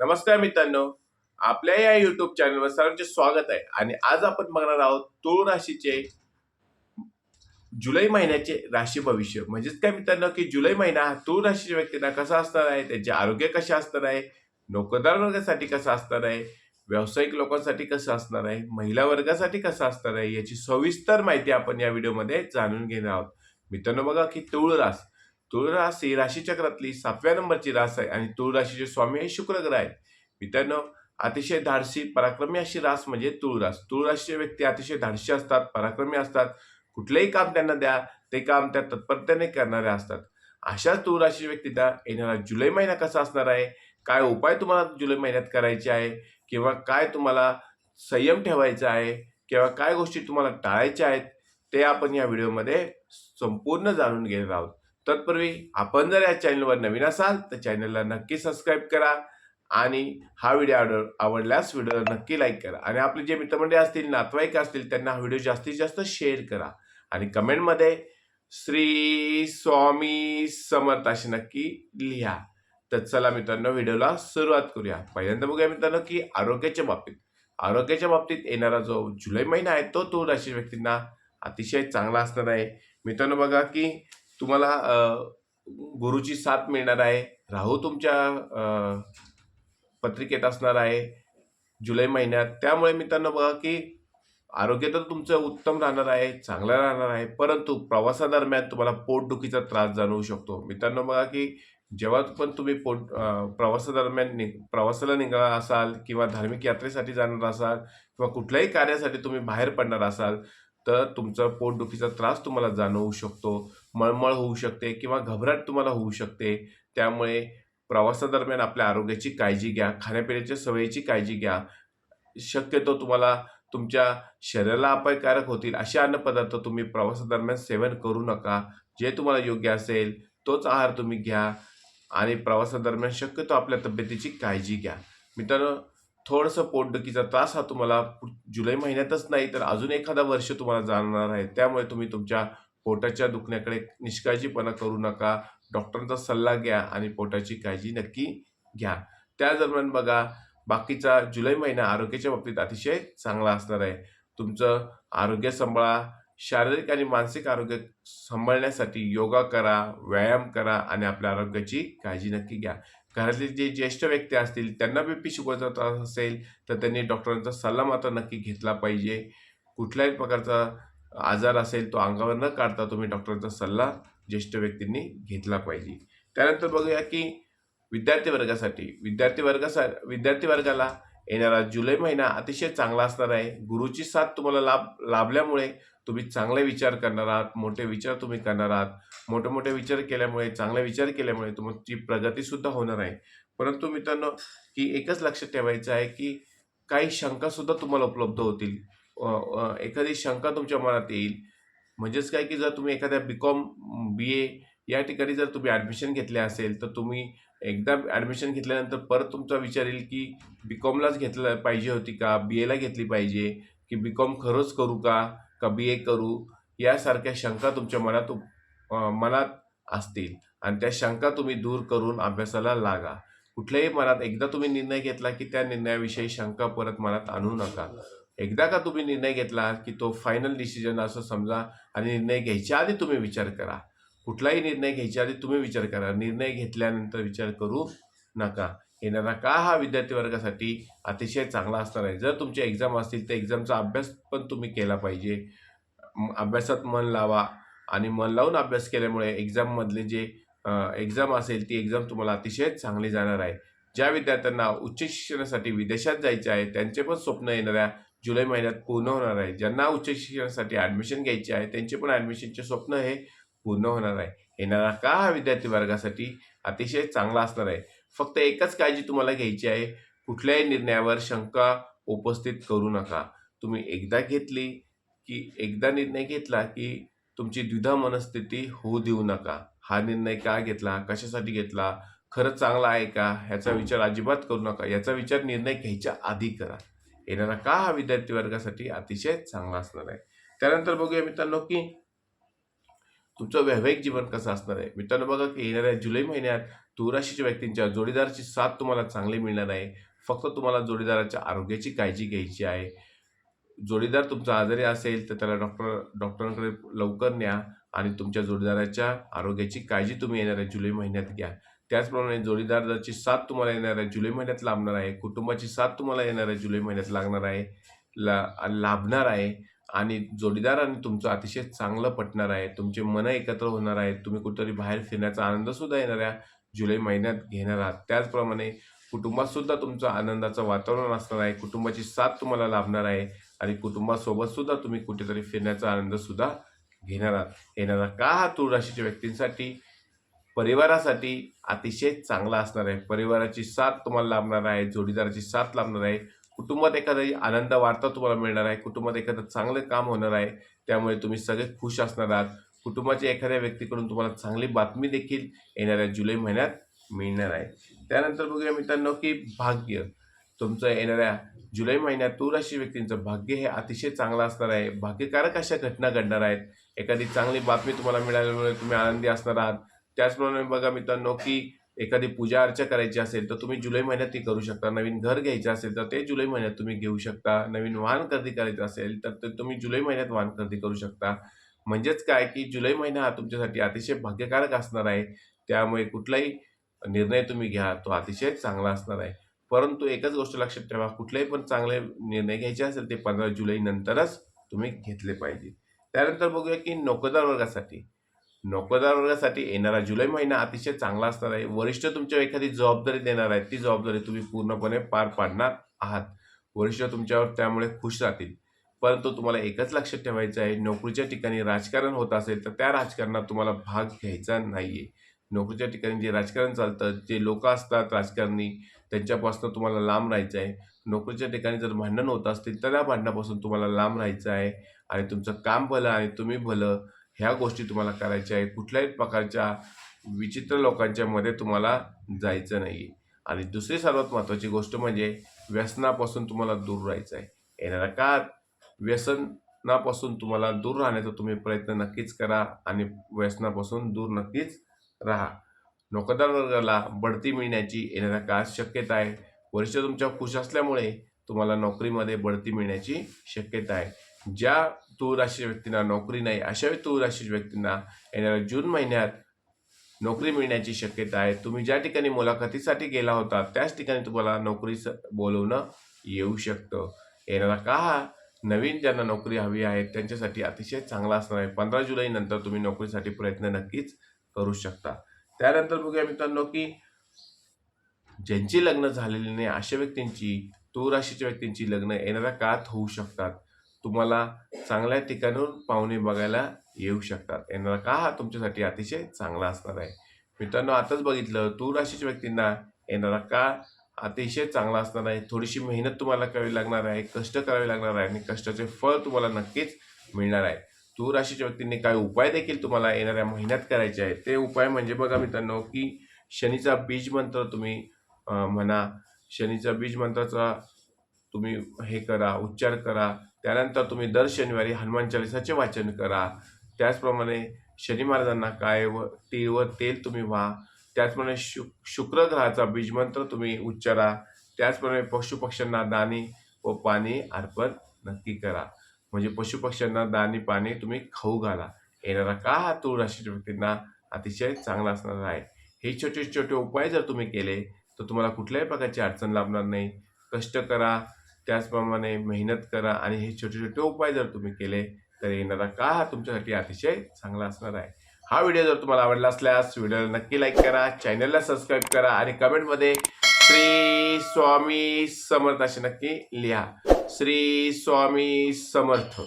नमस्कार मित्रांनो. आपल्या या युट्यूब चॅनलवर सर्वांचे स्वागत आहे. आणि आज आपण बघणार आहोत तुळ राशीचे जुलै महिन्याचे राशी भविष्य. म्हणजेच काय मित्रांनो की जुलै महिना हा तुळ राशीच्या व्यक्तींना कसा असणार आहे? त्यांचे आरोग्य कसे असणार आहे? नोकरदार वर्गासाठी कसं असणार आहे? व्यावसायिक लोकांसाठी कसं असणार आहे? महिला वर्गासाठी कसं असणार आहे? याची सविस्तर माहिती आपण या व्हिडिओमध्ये जाणून घेणार आहोत. मित्रांनो बघा की तुळ रास तुळ रास ही राशीचक्रातली सातव्या नंबरची रास आहे आणि तुळ राशीचे स्वामी हे शुक्र ग्रह आहेत मित्रांनो अतिशय धाडसी पराक्रमी अशी रास म्हणजे तुळरास. तुळराशीचे व्यक्ती अतिशय धाडसी असतात पराक्रमी असतात. कुठलंही काम त्यांना द्या ते काम त्या तत्परतेने करणाऱ्या असतात. अशा तुळराशी व्यक्तीचा येणारा जुलै महिना कसा असणार आहे? काय उपाय तुम्हाला जुलै महिन्यात करायचे आहे? किंवा काय तुम्हाला संयम ठेवायचा आहे? किंवा काय गोष्टी तुम्हाला टाळायच्या आहेत? ते आपण या व्हिडिओमध्ये संपूर्ण जाणून घेणार आहोत. तत्पूर्वी आपण जर या चॅनलवर नवीन असाल तर चॅनलला नक्की सबस्क्राईब करा आणि हा व्हिडिओ आवड आवडल्यास व्हिडिओला नक्की लाईक करा. आणि आपले जे मित्रमंडळी असतील नातवाईक असतील त्यांना हा व्हिडिओ जास्तीत जास्त शेअर करा. आणि कमेंटमध्ये श्री स्वामी समर्थ असे नक्की लिहा. तर चला मित्रांनो व्हिडिओला सुरुवात करूया. पहिल्यांदा बघूया मित्रांनो की आरोग्याच्या बाबतीत. आरोग्याच्या बाबतीत येणारा जो जुलै महिना आहे तो तो राशी व्यक्तींना अतिशय चांगला असणार आहे. मित्रांनो बघा की तुम्हाला गुरुची साथ मिळणार आहे. राहू तुमच्या पत्रिकेत असणार आहे जुलै महिन्यात. त्यामुळे मित्रांनो बघा की आरोग्य तर तुमचं उत्तम राहणार आहे चांगलं राहणार आहे परंतु प्रवासादरम्यान तुम्हाला पोटदुखीचा त्रास जाणवू शकतो. मित्रांनो बघा की जेव्हा पण तुम्ही पोट प्रवासादरम्यान नि प्रवासाला निघाला असाल किंवा धार्मिक यात्रेसाठी जाणार असाल किंवा कुठल्याही कार्यासाठी तुम्ही बाहेर पडणार असाल तर तुमचा पोटदुखीचा त्रास तुम्हाला जाणवू शकतो मळमळ होऊ शकते किंवा घबराट तुम्हाला होऊ शकते. त्यामुळे प्रवासादरम्यान आपल्या आरोग्याची काळजी घ्या खाण्यापिण्याच्या सवयीची काळजी घ्या. शक्यतो तुम्हाला तुमच्या शरीराला अपायकारक होतील असे अन्नपदार्थ तुम्ही प्रवासादरम्यान सेवन करू नका. जे तुम्हाला योग्य असेल तोच आहार तुम्ही घ्या आणि प्रवासादरम्यान शक्यतो आपल्या तब्येतीची काळजी घ्या. मित्रांनो थोडंसं पोटदुखीचा त्रास हा तुम्हाला जुलै महिन्यातच नाही तर अजून एखादा वर्ष तुम्हाला जाणणार आहे. त्यामुळे तुम्ही तुमच्या पोटाच्या दुखण्याकडे निष्काळजीपणा करू नका. डॉक्टरांचा सल्ला घ्या आणि पोटाची काळजी नक्की घ्या. त्या दरम्यान बघा बाकीचा जुलै महिना आरोग्याच्या बाबतीत अतिशय चांगला असणार आहे. तुमचं आरोग्य सांभाळा शारीरिक आणि मानसिक आरोग्य सांभाळण्यासाठी योगा करा व्यायाम करा आणि आपल्या आरोग्याची काळजी नक्की घ्या. घरातले जे ज्येष्ठ व्यक्ती असतील त्यांना बी पी शुगरचा त्रास असेल तर त्यांनी डॉक्टरांचा सल्ला मात्र नक्की घेतला पाहिजे. कुठल्याही प्रकारचा आजार असेल तो अंगावर न काढता तुम्ही डॉक्टरांचा सल्ला ज्येष्ठ व्यक्तींनी घेतला पाहिजे. त्यानंतर बघूया की विद्यार्थी वर्गासाठी विद्यार्थी वर्गासा विद्यार्थी वर्गाला येणारा जुलै महिना अतिशय चांगला असणार आहे. गुरुची साथ तुम्हाला लाभ लाभल्यामुळे तुम्ही चांगले विचार करणार आहात मोठे विचार तुम्ही करणार आहात. मोठे मोठे विचार केल्यामुळे चांगले विचार केल्यामुळे तुमची प्रगतीसुद्धा होणार आहे. परंतु मित्रांनो की एकच लक्षात ठेवायचं आहे की काही शंकासुद्धा तुम्हाला उपलब्ध होतील. एखादी शंका तुमच्या मनात येईल. म्हणजेच काय की जर तुम्ही एखाद्या बी कॉम बी ए या ठिकाणी जर तुम्ही ॲडमिशन घेतले असेल तर तुम्ही एकदा ॲडमिशन घेतल्यानंतर परत तुमचा विचार येईल की बी कॉमलाच घेतलं पाहिजे होती का? बी एला घेतली पाहिजे. की बी कॉम खरंच करू का? का बी ए करू? यासारख्या शंका तुमच्या मनात मनात असतील. आणि त्या शंका तुम्ही दूर करून अभ्यासाला लागा. कुठल्याही मनात एकदा तुम्ही निर्णय घेतला की त्या निर्णयाविषयी शंका परत मनात आणू नका. एकदा का तुम्ही निर्णय घेतला की तो फायनल डिसिजन असं समजा आणि निर्णय घ्यायच्या आधी तुम्ही विचार करा. कुठलाही निर्णय घ्यायच्या आधी तुम्ही विचार करा. निर्णय घेतल्यानंतर विचार करू नका. येणारा का हा विद्यार्थी वर्गासाठी अतिशय चांगला असणार आहे. जर तुमच्या एक्झाम असतील तर एक्झामचा अभ्यास पण तुम्ही केला पाहिजे. अभ्यासात मन लावा आणि मन लावून अभ्यास केल्यामुळे एक्झाममधले जे एक्झाम असेल ती एक्झाम तुम्हाला अतिशय चांगली जाणार आहे. ज्या विद्यार्थ्यांना उच्च शिक्षणासाठी विदेशात जायचे आहे त्यांचे पण स्वप्न येणाऱ्या जुलै महिन्यात पूर्ण होणार आहे. ज्यांना उच्च शिक्षणासाठी ॲडमिशन घ्यायचे आहे त्यांचे पण ॲडमिशनचे स्वप्न हे पूर्ण होणार आहे. येणारा का हा विद्यार्थी वर्गासाठी? अतिशय चांगला असणार आहे. फक्त एकच काळजी तुम्हाला घ्यायची आहे. कुठल्याही निर्णयावर शंका उपस्थित करू नका. तुम्ही एकदा घेतली की एकदा निर्णय घेतला की तुमची द्विधा मनस्थिती होऊ देऊ नका. हा निर्णय का घेतला? कशासाठी घेतला? खरंच चांगला आहे का? ह्याचा विचार अजिबात करू नका. याचा विचार निर्णय घ्यायच्या आधी करा. येणारा का हा विद्यार्थी वर्गासाठी अतिशय चांगला असणार आहे. त्यानंतर बघूया मित्रांनो की तुमचं वैवाहिक जीवन कसं असणार आहे? मित्रांनो बघा की येणाऱ्या जुलै महिन्यात तूळ राशीच्या व्यक्तींच्या जोडीदाराची साथ तुम्हाला चांगली मिळणार आहे. फक्त तुम्हाला जोडीदाराच्या आरोग्याची काळजी घ्यायची आहे. जोडीदार तुमचा आजारी असेल तर त्याला डॉक्टर डॉक्टरांकडे लवकर न्या आणि तुमच्या जोडीदाराच्या आरोग्याची काळजी तुम्ही येणाऱ्या जुलै महिन्यात घ्या. त्याचप्रमाणे जोडीदाराची साथ तुम्हाला येणाऱ्या जुलै महिन्यात लाभणार आहे. कुटुंबाची साथ तुम्हाला येणाऱ्या जुलै महिन्यात लागणार आहे. ला लाभणार आहे. आणि जोडीदार आणि तुमचं अतिशय चांगलं पटणार आहे. तुमचे मनं एकत्र होणार आहेत तुम्ही कुठेतरी बाहेर फिरण्याचा आनंदसुद्धा येणाऱ्या जुलै महिन्यात घेणार आहात. त्याचप्रमाणे कुटुंबात सुद्धा तुमचं आनंदाचं वातावरण असणार आहे. कुटुंबाची साथ तुम्हाला लाभणार आहे. आणि कुटुंबासोबत सुद्धा तुम्ही कुठेतरी फिरण्याचा आनंद सुद्धा घेणार आहात. येणारा का हा तूळ राशीच्या व्यक्तींसाठी परिवारासाठी अतिशय चांगला असणार आहे. परिवाराची साथ तुम्हाला लाभणार आहे. जोडीदाराची साथ लाभणार आहे. कुटुंबात एखादी आनंद वार्ता तुम्हाला मिळणार आहे कुटुंबात एखादं चांगलं काम होणार आहे त्यामुळे तुम्ही सगळे खुश असणार आहात. कुटुंबाच्या एखाद्या व्यक्तीकडून तुम्हाला चांगली बातमी देखील येणाऱ्या जुलै महिन्यात मिळणार आहे. त्यानंतर बघूया मित्रांनो की भाग्य. तुमचं येणाऱ्या जुलै महिन्यात तूळ राशी व्यक्तींचं भाग्य हे अतिशय चांगलं असणार आहे. भाग्यकारक अशा घटना घडणार आहेत. एखादी चांगली बातमी तुम्हाला मिळाल्यामुळे तुम्ही आनंदी असणार आहात. त्याचप्रमाणे बघा मित्रांनो की एखादी पूजा अर्चा करायची असेल तर तुम्ही जुलै महिन्यात ती करू शकता. नवीन घर घ्यायचं असेल तर ते जुलै महिन्यात तुम्ही घेऊ शकता. नवीन वाहन खरेदी करायचं असेल तर ते तुम्ही जुलै महिन्यात वाहन खरेदी करू शकता. म्हणजेच काय की जुलै महिना हा तुमच्यासाठी अतिशय भाग्यकारक असणार आहे. त्यामुळे कुठलाही निर्णय तुम्ही घ्या तो अतिशय चांगला असणार आहे. परंतु एकच गोष्ट लक्षात ठेवा कुठलेही पण चांगले निर्णय घ्यायचे असेल ते पंधरा जुलै नंतरच तुम्ही घेतले पाहिजे. त्यानंतर बघूया की नोकरदार वर्गासाठी. नोकरदार वर्गासाठी येणारा जुलै महिना अतिशय चांगला असणार आहे. वरिष्ठ तुमच्यावर एखादी जबाबदारी देणार आहे ती जबाबदारी तुम्ही पूर्णपणे पार पाडणार आहात. वरिष्ठ तुमच्यावर त्यामुळे खुश राहतील. परंतु तुम्हाला एकच लक्षात ठेवायचं आहे नोकरीच्या ठिकाणी राजकारण होत असेल तर त्या राजकारणात तुम्हाला भाग घ्यायचा नाही आहे नोकरीच्या ठिकाणी जे राजकारण चालतं जे लोक असतात राजकारणी त्यांच्यापासून तुम्हाला लांब राहायचं आहे. नोकरीच्या ठिकाणी जर भांडण होत असतील तर त्या भांडणापासून तुम्हाला लांब राहायचं आहे. आणि तुमचं काम भलं आणि तुम्ही भलं ह्या गोष्टी तुम्हाला करायच्या आहे कुठल्याही प्रकारच्या विचित्र लोकांच्या मध्ये तुम्हाला जायचं नाही आहे आणि दुसरी सर्वात महत्त्वाची गोष्ट म्हणजे व्यसनापासून तुम्हाला दूर राहायचं आहे. येणाऱ्या काळात व्यसनापासून तुम्हाला दूर राहण्याचा तुम्ही प्रयत्न नक्कीच करा आणि व्यसनापासून दूर नक्कीच राहा. नोकरदार वर्गाला बढती मिळण्याची येणाऱ्या काळात शक्यता आहे. वरिष्ठ तुमच्या खुश असल्यामुळे तुम्हाला नोकरीमध्ये बढती मिळण्याची शक्यता आहे. ज्या तूर राशीच्या व्यक्तींना नोकरी नाही अशा तूर राशीच्या व्यक्तींना येणाऱ्या जून महिन्यात नोकरी मिळण्याची शक्यता आहे. तुम्ही ज्या ठिकाणी मुलाखतीसाठी गेला होता त्याच ठिकाणी तुम्हाला नोकरी बोलवणं येऊ शकतं. येणारा का हा नवीन ज्यांना नोकरी हवी आहे त्यांच्यासाठी अतिशय चांगला असणार आहे. पंधरा जुलै नंतर तुम्ही नोकरीसाठी प्रयत्न नक्कीच करू शकता. त्यानंतर बघूया मित्रांनो की ज्यांची लग्न झालेली नाही अशा व्यक्तींची तूळ राशीच्या व्यक्तींची लग्न येणाऱ्या काळात होऊ शकतात. तुम्हाला चांगल्या ठिकाणून पाहुणे बघायला येऊ शकतात. येणारा का हा तुमच्यासाठी अतिशय चांगला असणार आहे. मित्रांनो आताच बघितलं तू राशीच्या व्यक्तींना येणारा काळ अतिशय चांगला असणार आहे. थोडीशी मेहनत तुम्हाला करावी लागणार आहे कष्ट करावे लागणार आहे आणि कष्टाचे फळ तुम्हाला नक्कीच मिळणार आहे. तू राशीच्या व्यक्तींनी काही उपाय देखील तुम्हाला येणाऱ्या महिन्यात करायचे आहेत? ते उपाय म्हणजे बघा मित्रांनो की शनीचा बीज मंत्र तुम्ही म्हणा शनीचा बीज मंत्राचा तुम्ही हे करा उच्चार करा त्यानंतर तुम्ही दर शनिवारी हनुमान चालिसाचे वाचन करा. त्याचप्रमाणे शनी महाराजांना काय व तीळ व तेल तुम्ही व्हा. त्याचप्रमाणे शु शुक्रग्रहाचा बीजमंत्र तुम्ही उच्चारा. त्याचप्रमाणे पशुपक्ष्यांना दाणे व पाणी अर्पण नक्की करा. म्हणजे पशुपक्ष्यांना दाणे पाणी तुम्ही खाऊ घाला. येणारा का हा तूळ राशीच्या व्यक्तींना अतिशय चांगला असणार आहे. हे छोटे छोटे उपाय जर तुम्ही केले तर तुम्हाला कुठल्याही प्रकारची अडचण लाभणार नाही. कष्ट करा. त्याचप्रमाणे मेहनत करा आणि हे छोटे छोटे उपाय जर तुम्ही केले तर येणारा का हा तुमच्यासाठी अतिशय चांगला असणार आहे. हा व्हिडिओ जर तुम्हाला आवडला असल्यास व्हिडिओला नक्की लाईक करा चॅनलला सबस्क्राईब करा आणि कमेंटमध्ये श्री स्वामी समर्थ असे नक्की लिहा. श्री स्वामी समर्थ.